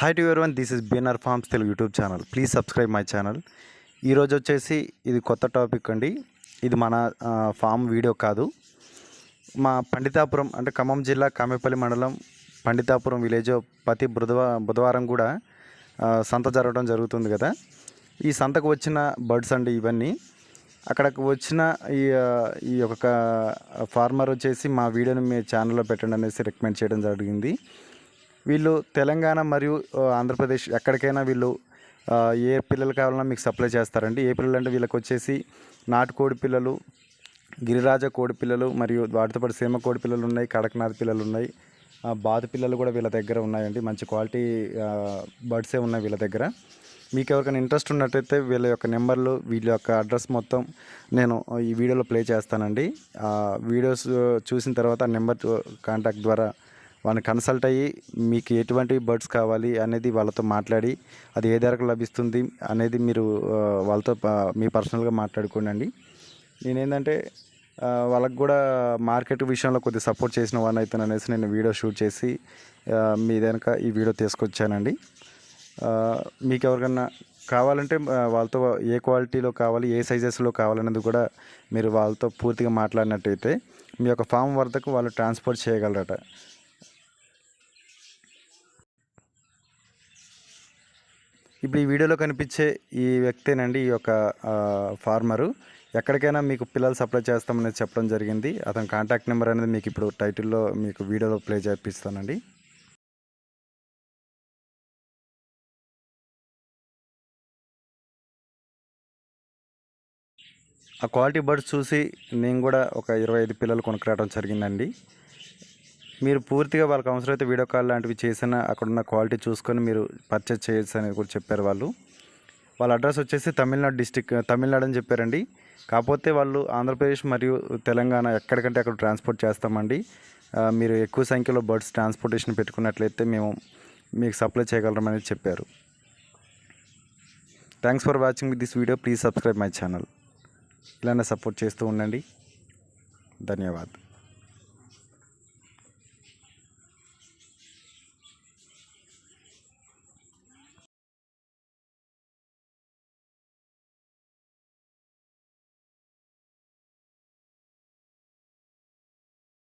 Hi to everyone this is Beenar farms Telugu YouTube channel please subscribe my channel ఈరోజు వచ్చేసి ఇది కొత్త topic అండి. ఇది మన ఫామ్ వీడియో కాదు. మా పండితాపురం అంటే ఖమ్మం జిల్లా కామేపల్లి మండలం పండితాపురం విలేజ్ ప్రతి బుధవారం బుధవారం కూడా సంత జరగడం జరుగుతుంది కదా. ఈ సంతకు వచ్చిన బర్డ్స్ అండి ఇవన్నీ. అక్కడికి వచ్చిన ఈ ఈ యొక్క ఫార్మర్ వచ్చేసి మా వీడియోని మీ ఛానల్లో పెట్టండి అనేసి రికమెండ్ చేయడం జరిగింది. వీళ్ళు తెలంగాణ మరియు ఆంధ్రప్రదేశ్ ఎక్కడికైనా వీళ్ళు ఏ పిల్లలు కావాలన్నా మీకు సప్లై చేస్తారండి. ఏ పిల్లలు అంటే వీళ్ళకి వచ్చేసి నాటుకోడి పిల్లలు గిరిరాజ కోడి పిల్లలు మరియు వాటితో పాటు సీమ కోడి పిల్లలు ఉన్నాయి కడక్నాథ్ పిల్లలు ఉన్నాయి. ఆ, బాతు పిల్లలు కూడా వీళ్ళ దగ్గర ఉన్నాయండి. మంచి క్వాలిటీ బర్డ్సే ఉన్నాయి వీళ్ళ దగ్గర. మీకు ఎవరికైనా ఇంట్రెస్ట్ ఉన్నట్టయితే వీళ్ళ యొక్క నెంబర్లు వీళ్ళ యొక్క అడ్రస్ మొత్తం నేను ఈ వీడియోలో ప్లే చేస్తానండి. వీడియోస్ చూసిన తర్వాత ఆ నెంబర్ కాంటాక్ట్ ద్వారా వాళ్ళని కన్సల్ట్ అయ్యి మీకు ఎటువంటి బర్డ్స్ కావాలి అనేది వాళ్ళతో మాట్లాడి అది ఏ ధరకు లభిస్తుంది అనేది మీరు వాళ్ళతో మీ పర్సనల్గా మాట్లాడుకోండి నేనేంటంటే వాళ్ళకు కూడా మార్కెట్ విషయంలో కొద్దిగా సపోర్ట్ చేసిన వాడిని అయితే అనేసి నేను వీడియో షూట్ చేసి మీ వెనక ఈ వీడియో తీసుకొచ్చానండి. మీకు ఎవరికన్నా కావాలంటే వాళ్ళతో ఏ క్వాలిటీలో కావాలి ఏ సైజెస్లో కావాలనేది కూడా మీరు వాళ్ళతో పూర్తిగా మాట్లాడినట్టయితే మీ యొక్క ఫామ్ వద్దకు వాళ్ళు ట్రాన్స్పోర్ట్ చేయగలరట. ఇప్పుడు ఈ వీడియోలో కనిపించే ఈ వ్యక్తేనండి ఈ యొక్క ఫార్మరు. ఎక్కడికైనా మీకు పిల్లలు సప్లై చేస్తామనేది చెప్పడం జరిగింది. అతని కాంటాక్ట్ నెంబర్ అనేది మీకు ఇప్పుడు టైటిల్లో మీకు వీడియోలో ప్లే చేపిస్తానండి. ఆ క్వాలిటీ బర్డ్స్ చూసి నేను కూడా ఒక ఇరవై ఐదు పిల్లలు కొనుక్కురావడం జరిగిందండి. మీరు పూర్తిగా వాళ్ళకి అవసరమైతే వీడియో కాల్ లాంటివి చేసినా అక్కడున్న క్వాలిటీ చూసుకొని మీరు పర్చేస్ చేయొచ్చు అని కూడా చెప్పారు వాళ్ళు. వాళ్ళ అడ్రస్ వచ్చేసి తమిళనాడు డిస్టిక్ తమిళనాడు అని చెప్పారండి. కాకపోతే వాళ్ళు ఆంధ్రప్రదేశ్ మరియు తెలంగాణ ఎక్కడికంటే అక్కడ ట్రాన్స్పోర్ట్ చేస్తామండి. మీరు ఎక్కువ సంఖ్యలో బర్డ్స్ ట్రాన్స్పోర్టేషన్ పెట్టుకున్నట్లయితే మేము మీకు సప్లై చేయగలమని చెప్పారు. Thanks for watching this video please subscribe my channel ఇలానే సపోర్ట్ చేస్తూ ఉండండి. ధన్యవాదాలు.